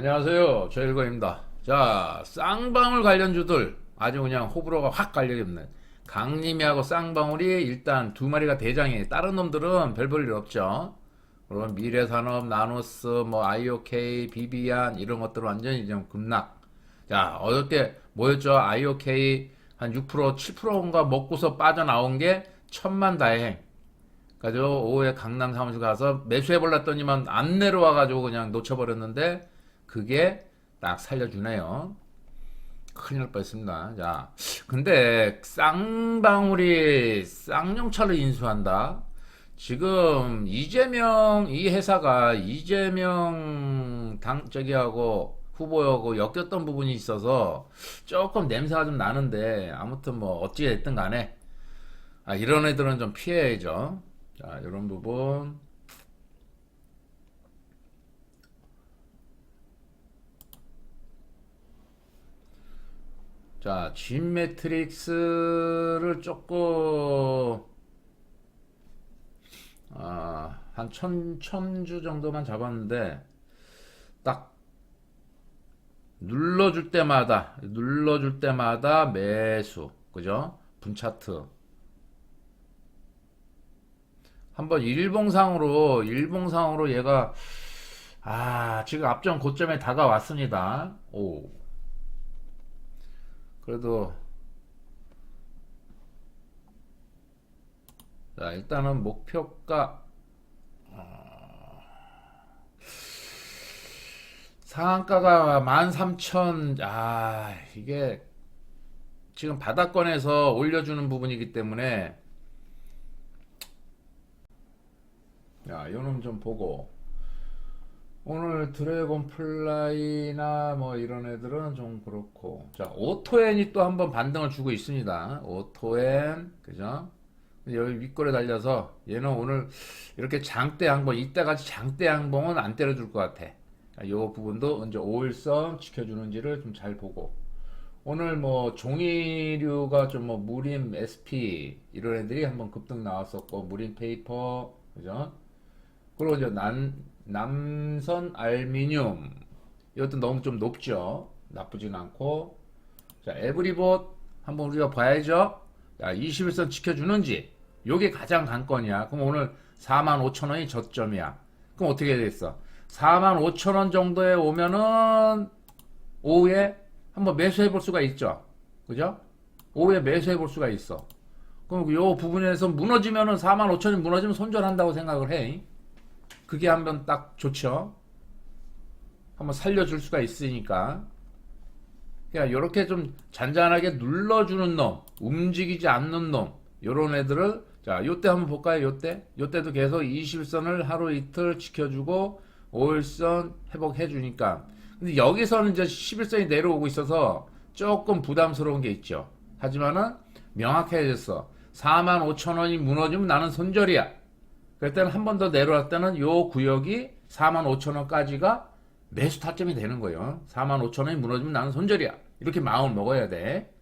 안녕하세요. 저일거입니다. 자, 쌍방울 관련주들 아주 그냥 호불호가 확 갈려있는 강림이하고 쌍방울이 일단 두 마리가 대장이에요. 다른 놈들은 별 볼 일 없죠. 그럼 미래산업, 나노스, 뭐 IOK, 비비안 이런 것들은 완전히 좀 급락. 자, 어저께 뭐였죠? IOK 한 6%, 7%인가 먹고서 빠져나온 게 천만 다행. 가지고 오후에 강남 사무실 가서 매수해 볼랐더니만 안 내려와 가지고 그냥 놓쳐버렸는데 그게 딱 살려주네요. 큰일 날 뻔했습니다. 자, 근데 쌍방울이 쌍용차를 인수한다. 지금 이재명 이 회사가 이재명 당 저기하고 후보하고 엮였던 부분이 있어서 조금 냄새가 좀 나는데 아무튼 뭐 어찌 됐든 간에 아, 이런 애들은 좀 피해야죠. 자, 이런 부분. 자, 진 매트릭스를 조금 아, 한 천, 천주 정도만 잡았는데 딱 눌러줄 때마다 눌러줄 때마다 매수 그죠? 분차트 한번 일봉상으로 일봉상으로 얘가 아 지금 앞전 고점에 다가왔습니다. 오 그래도 자 일단은 목표가 어, 상한가가 13,000, 아, 이게 지금 바닥권에서 올려주는 부분이기 때문에 야, 요놈 좀 보고. 오늘 드래곤 플라이나 뭐 이런 애들은 좀 그렇고. 자, 오토엔이 또 한번 반등을 주고 있습니다. 오토엔, 그죠? 여기 윗골에 달려서 얘는 오늘 이렇게 장대 양봉, 이때같이 장대 양봉은 안 때려줄 것 같아. 이 부분도 이제 5일선 지켜주는지를 좀 잘 보고. 오늘 뭐 종이류가 좀 뭐 무림 SP 이런 애들이 한번 급등 나왔었고, 무림 페이퍼, 그죠? 그리고 이제 난, 남선 알미늄. 이것도 너무 좀 높죠? 나쁘진 않고. 자 에브리봇 한번 우리가 봐야죠. 자 21선 지켜주는지. 요게 가장 관건이야. 그럼 오늘 45,000원이 저점이야. 그럼 어떻게 되겠어? 45,000원 정도에 오면은 오후에 한번 매수해 볼 수가 있죠. 그죠? 오후에 매수해 볼 수가 있어. 그럼 요 부분에서 무너지면은 45,000원이 무너지면 손절한다고 생각을 해 그게 한번 딱 좋죠. 한번 살려줄 수가 있으니까. 그냥 이렇게 좀 잔잔하게 눌러주는 놈, 움직이지 않는 놈, 요런 애들을 자, 요때 한번 볼까요? 요때? 요때도 계속 20선을 하루 이틀 지켜주고 5일선 회복해 주니까. 근데 여기서는 이제 11선이 내려오고 있어서 조금 부담스러운 게 있죠. 하지만은 명확해졌어. 45,000원이 무너지면 나는 손절이야. 그럴 때는 한 번 더 내려왔을 때는 요 구역이 45,000원까지가 매수 타점이 되는 거예요. 45,000원이 무너지면 나는 손절이야. 이렇게 마음을 먹어야 돼.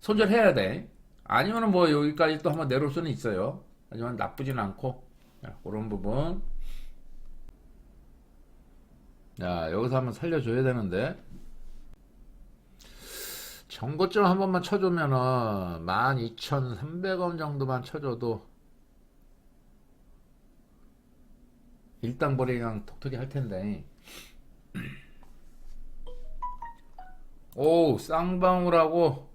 손절해야 돼. 아니면은 뭐 여기까지 또 한번 내려올 수는 있어요. 하지만 나쁘진 않고. 자, 그런 부분. 자, 여기서 한번 살려줘야 되는데. 정고점 한 번만 쳐주면은 12,300원 정도만 쳐줘도 일당벌이랑 톡톡이 할 텐데. 오, 쌍방울하고.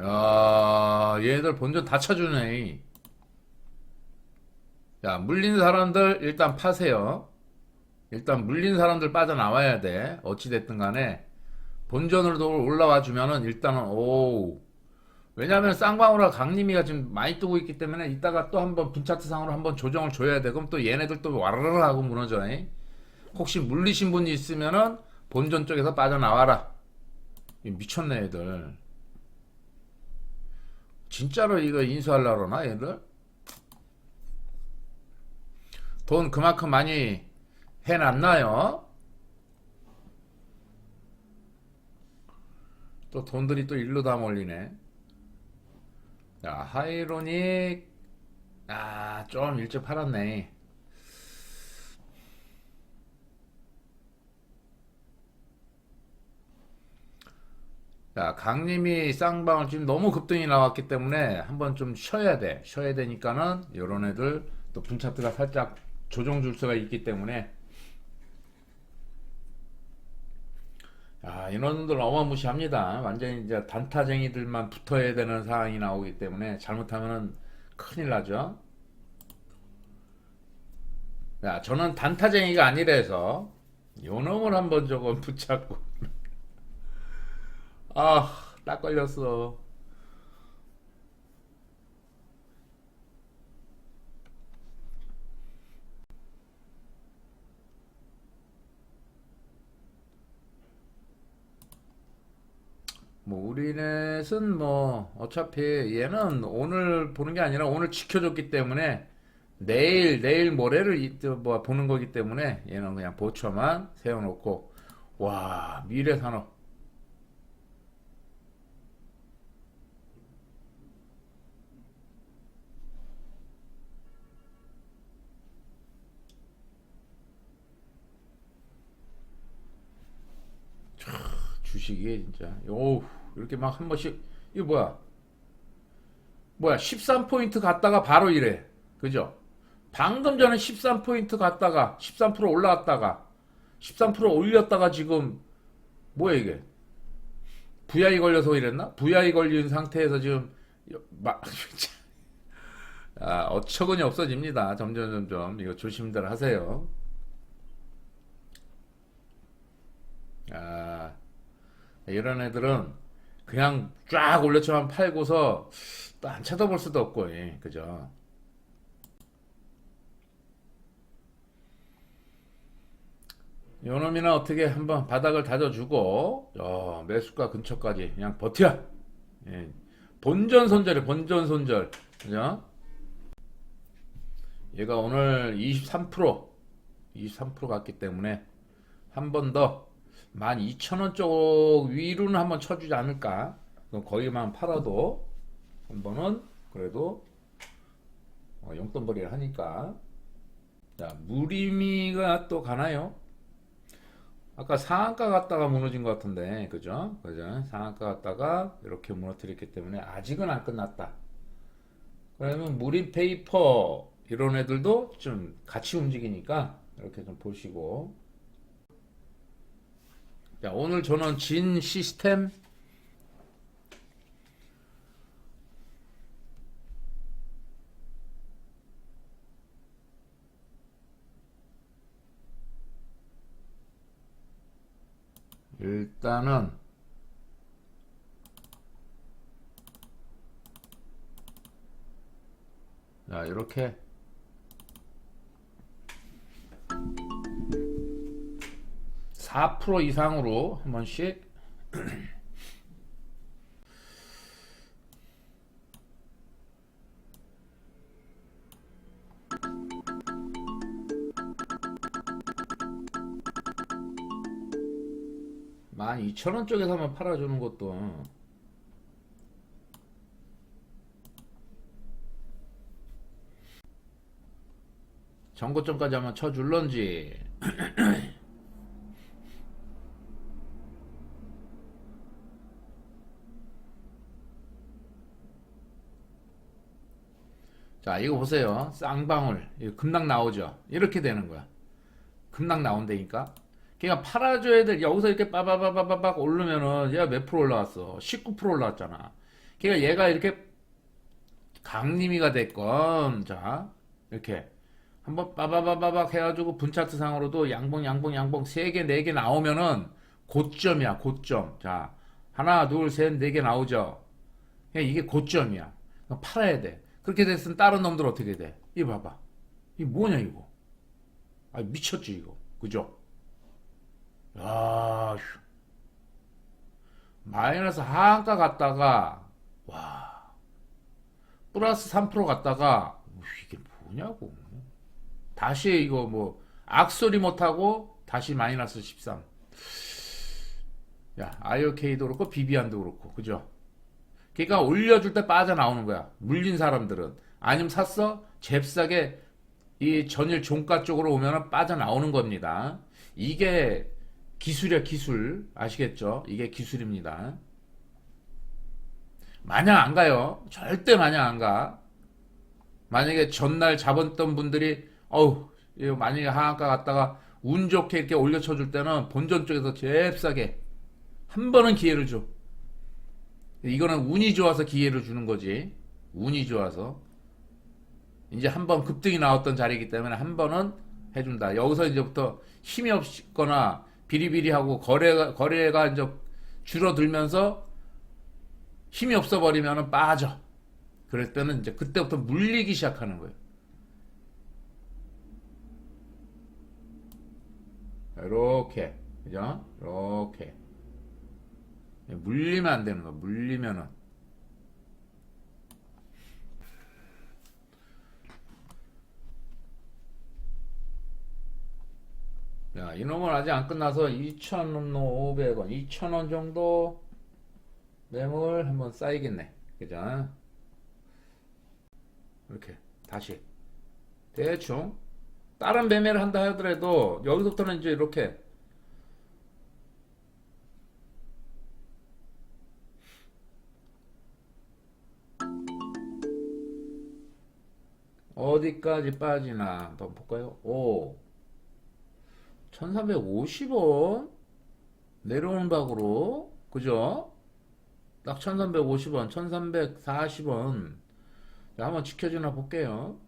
야, 얘들 본전 다 쳐주네. 야, 물린 사람들 일단 파세요. 일단 물린 사람들 빠져나와야 돼. 어찌됐든 간에. 본전으로 올라와 주면은 일단은, 오. 왜냐하면 쌍방울과 강림이가 지금 많이 뜨고 있기 때문에 이따가 또 한번 분차트 상으로 한번 조정을 줘야 돼. 그럼 또 얘네들 또 와르르 하고 무너져. 잉? 혹시 물리신 분이 있으면은 본전 쪽에서 빠져나와라. 이 미쳤네, 애들. 진짜로 이거 인수하려고 그러나, 얘들? 돈 그만큼 많이 해놨나요? 또 돈들이 또 일로 다 몰리네. 아, 하이로닉 아, 좀 일찍 팔았네. 자, 강님이 쌍방울 지금 너무 급등이 나왔기 때문에 한번 좀 쉬어야 돼. 쉬어야 되니까는 이런 애들 또 분차트가 살짝 조정 줄 수가 있기 때문에 아, 인원들 어마무시합니다. 완전히 이제 단타쟁이들만 붙어야 되는 상황이 나오기 때문에 잘못하면은 큰일 나죠. 자, 저는 단타쟁이가 아니라서 요 놈을 한번 조금 붙잡고 아, 딱 걸렸어. 뭐 우리넷은 뭐 어차피 얘는 오늘 보는 게 아니라 오늘 지켜줬기 때문에 내일 내일 모레를 뭐 보는 거기 때문에 얘는 그냥 보초만 세워놓고. 와 미래 산업. 주식이 진짜. 오 이렇게 막 한 번씩 이거 뭐야? 뭐야 13포인트 갔다가 바로 이래. 그죠? 방금 전에 13포인트 갔다가 13% 올라왔다가 13% 올렸다가 지금 뭐야 이게? VI 걸려서 이랬나? VI 걸린 상태에서 지금 막 아, 어처구니 없어집니다. 점점 점점. 이거 조심들 하세요. 아 이런 애들은 그냥 쫙 올려쳐만 팔고서 또안 쳐다볼 수도 없고, 예, 그죠? 요놈이는 어떻게 한번 바닥을 다져주고, 어, 매수가 근처까지 그냥 버텨! 예, 본전 손절이 본전 손절. 그죠? 얘가 오늘 23%, 23% 갔기 때문에 한 번 더 12,000원 쪽 위로는 한번 쳐주지 않을까? 거기만 팔아도 한 번은 그래도 어, 용돈벌이를 하니까. 자, 무리미가 또 가나요? 아까 상한가 갔다가 무너진 것 같은데, 그죠? 그죠? 상한가 갔다가 이렇게 무너뜨렸기 때문에 아직은 안 끝났다. 그러면 무림 페이퍼 이런 애들도 좀 같이 움직이니까 이렇게 좀 보시고. 자, 오늘 저는 진 시스템. 일단은 자, 이렇게 4% 이상으로 한 번씩. 만 이천 원 쪽에서 한번 팔아주는 것도. 정고점까지 한번 쳐줄런지 자 이거 보세요. 쌍방울. 급락 나오죠? 이렇게 되는 거야. 급락 나온다니까? 그러니까 팔아줘야 돼 여기서 이렇게 빠바바바바박 오르면은 얘가 몇 프로 올라왔어? 19% 올라왔잖아. 그러니까 얘가 이렇게 강림이가 됐건 자 이렇게 한번 빠바바바박 해가지고 분차트 상으로도 양봉 양봉 양봉 세개네개 나오면은 고점이야 고점. 자 하나 둘 셋 네 개 나오죠? 이게 고점이야. 팔아야 돼 그렇게 됐으면 다른 놈들 어떻게 돼? 이거 봐봐. 이게 뭐냐 이거? 아 미쳤지 이거. 그죠? 야, 휴. 마이너스 하한가 갔다가 와 플러스 3% 갔다가 뭐 이게 뭐냐고. 다시 이거 뭐 악소리 못하고 다시 마이너스 13. 야, IOK도 그렇고 비비안도 그렇고 그죠? 그러니까 올려줄 때 빠져나오는 거야. 물린 사람들은. 아니면 샀어? 잽싸게 이 전일 종가 쪽으로 오면 빠져나오는 겁니다. 이게 기술이야, 기술. 아시겠죠? 이게 기술입니다. 마냥 안 가요. 절대 마냥 안 가. 만약에 전날 잡았던 분들이 어우 만약에 하한가 갔다가 운 좋게 이렇게 올려쳐 줄 때는 본전 쪽에서 잽싸게 한 번은 기회를 줘. 이거는 운이 좋아서 기회를 주는 거지. 운이 좋아서. 이제 한 번 급등이 나왔던 자리이기 때문에 한 번은 해준다. 여기서 이제부터 힘이 없거나 비리비리하고 거래가, 거래가 이제 줄어들면서 힘이 없어 버리면 빠져. 그럴 때는 이제 그때부터 물리기 시작하는 거예요. 이렇게. 그죠? 이렇게. 물리면 안 되는 거야. 물리면은. 야, 이놈은 아직 안 끝나서 2,500원, 2,000원 정도 매물 한번 쌓이겠네. 그죠? 이렇게 다시 대충 다른 매매를 한다 하더라도 여기서부터는 이제 이렇게 어디까지 빠지나 한번 볼까요? 오. 1350원. 내려오는 박으로. 그죠? 딱 1350원 1340원. 자, 한번 지켜주나 볼게요.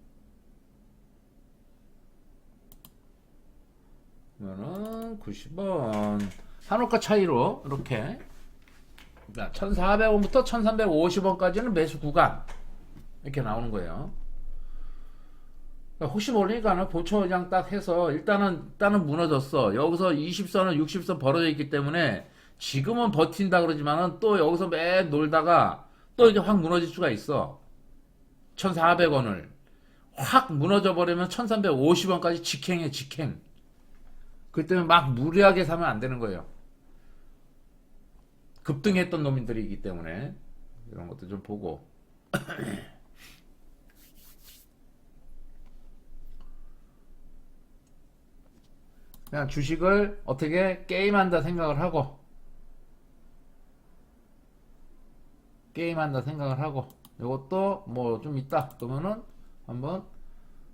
그러면은 90원. 한옥가 차이로 이렇게. 자, 1400원부터 1350원까지는 매수 구간. 이렇게 나오는 거예요 혹시 모르니까는 보초 그냥 딱 해서 일단은 일단은 무너졌어. 여기서 20선은 60선 벌어져 있기 때문에 지금은 버틴다 그러지만은 또 여기서 매 놀다가 또 이제 확 무너질 수가 있어. 1,400원을 확 무너져 버리면 1,350원까지 직행해 직행. 그 때문에 막 무리하게 사면 안 되는 거예요. 급등했던 놈들이기 때문에 이런 것도 좀 보고. 그냥 주식을 어떻게 게임한다 생각을 하고 게임한다 생각을 하고 이것도 뭐 좀 있다 그러면은 한번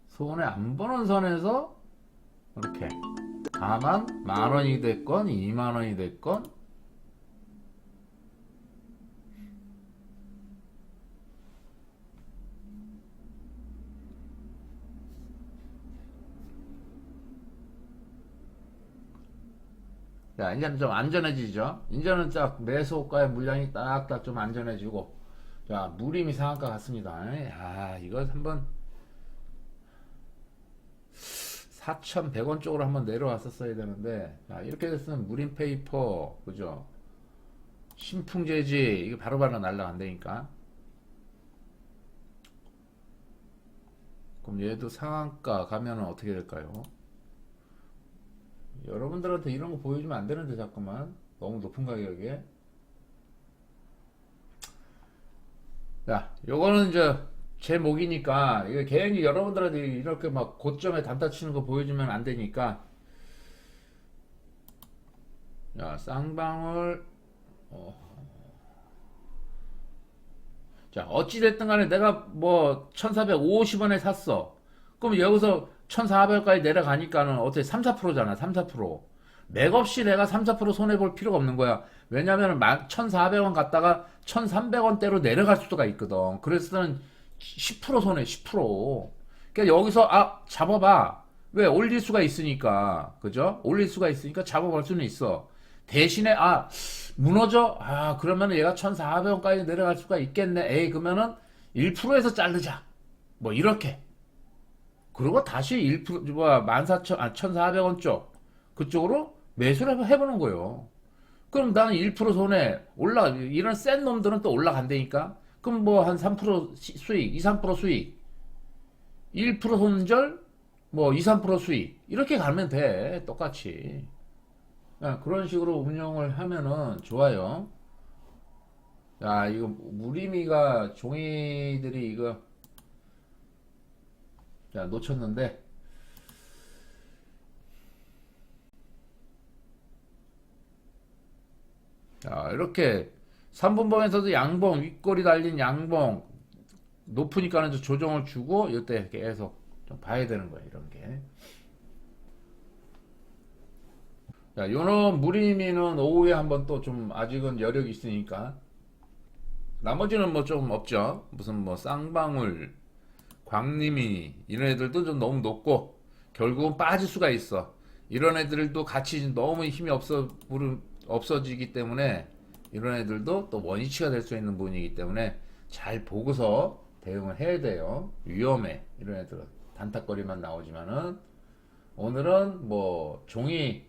손에 안 보는 선에서 이렇게 다만 만 원이 됐건 2만 원이 됐건 자, 이제는 좀 안전해지죠. 이제는 딱 매수가의 물량이 딱딱 좀 안전해지고, 자, 무림이 상한가 같습니다. 아, 이거 한번 4,100원 쪽으로 한번 내려왔었어야 되는데, 자, 이렇게 됐으면 무림 페이퍼, 그죠? 신풍재지, 이게 바로바로 날라간다니까. 그럼 얘도 상한가 가면은 어떻게 될까요? 여러분들한테 이런 거 보여주면 안 되는데 자꾸만. 너무 높은 가격에. 자 요거는 이제 제 목이니까 이거 괜히 여러분들한테 이렇게 막 고점에 단타 치는 거 보여주면 안 되니까. 자 쌍방울. 어. 자 어찌됐든 간에 내가 뭐 1450원에 샀어. 그럼 여기서 1,400까지 내려가니까는 어떻게 3, 4%잖아. 3, 4%. 맥없이 내가 3, 4% 손해볼 필요가 없는 거야. 왜냐면 1,400원 갔다가 1,300원대로 내려갈 수가 있거든. 그래서는 10% 손해, 10%. 그러니까 여기서 아, 잡아봐. 왜? 올릴 수가 있으니까. 그죠? 올릴 수가 있으니까 잡아볼 수는 있어. 대신에 아, 무너져? 아, 그러면 얘가 1,400원까지 내려갈 수가 있겠네. 에이, 그러면은 1%에서 자르자. 뭐 이렇게. 그리고 다시 1%, 뭐야, 14,000, 아, 1,400원 쪽, 그쪽으로 매수를 해보는 거예요. 그럼 나는 1% 손해, 올라, 이런 센 놈들은 또 올라간다니까? 그럼 뭐 한 3% 수익, 2, 3% 수익, 1% 손절, 뭐 2, 3% 수익, 이렇게 가면 돼. 똑같이. 그런 식으로 운영을 하면은 좋아요. 야, 이거 무리미가 종이들이 이거 자, 놓쳤는데. 자, 이렇게 3분봉에서도 양봉, 윗골이 달린 양봉, 높으니까는 좀 조정을 주고, 이때 계속 좀 봐야 되는 거예요, 이런 게. 자, 요런 무리미는 오후에 한번 또 좀 아직은 여력이 있으니까. 나머지는 뭐 좀 없죠. 무슨 뭐 쌍방울, 광림이, 이런 애들도 좀 너무 높고, 결국은 빠질 수가 있어. 이런 애들도 같이 너무 힘이 없어, 없어지기 때문에, 이런 애들도 또 원위치가 될 수 있는 부분이기 때문에, 잘 보고서 대응을 해야 돼요. 위험해. 이런 애들은. 단탁거리만 나오지만은, 오늘은 뭐, 종이,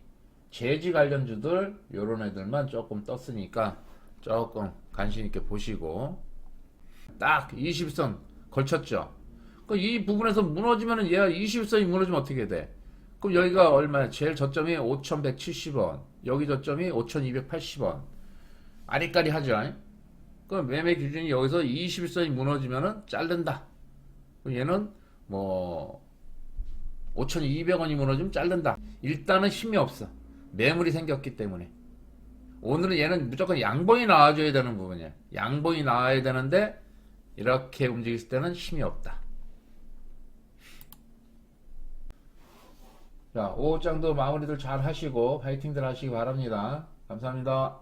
재지 관련주들, 요런 애들만 조금 떴으니까, 조금 관심 있게 보시고, 딱 20선 걸쳤죠. 그이 부분에서 무너지면은 얘가 20선이 무너지면 어떻게 돼? 그럼 여기가 얼마야? 제일 저점이 5,170원, 여기 저점이 5,280원. 아리까리 하죠. 그 매매 기준이 여기서 21선이 무너지면은 자른다. 그럼 얘는 뭐 5,200원이 무너지면 자른다. 일단은 힘이 없어. 매물이 생겼기 때문에. 오늘은 얘는 무조건 양봉이 나와줘야 되는 부분이야. 양봉이 나와야 되는데 이렇게 움직일 때는 힘이 없다. 자, 5장도 마무리들 잘 하시고 파이팅들 하시기 바랍니다. 감사합니다.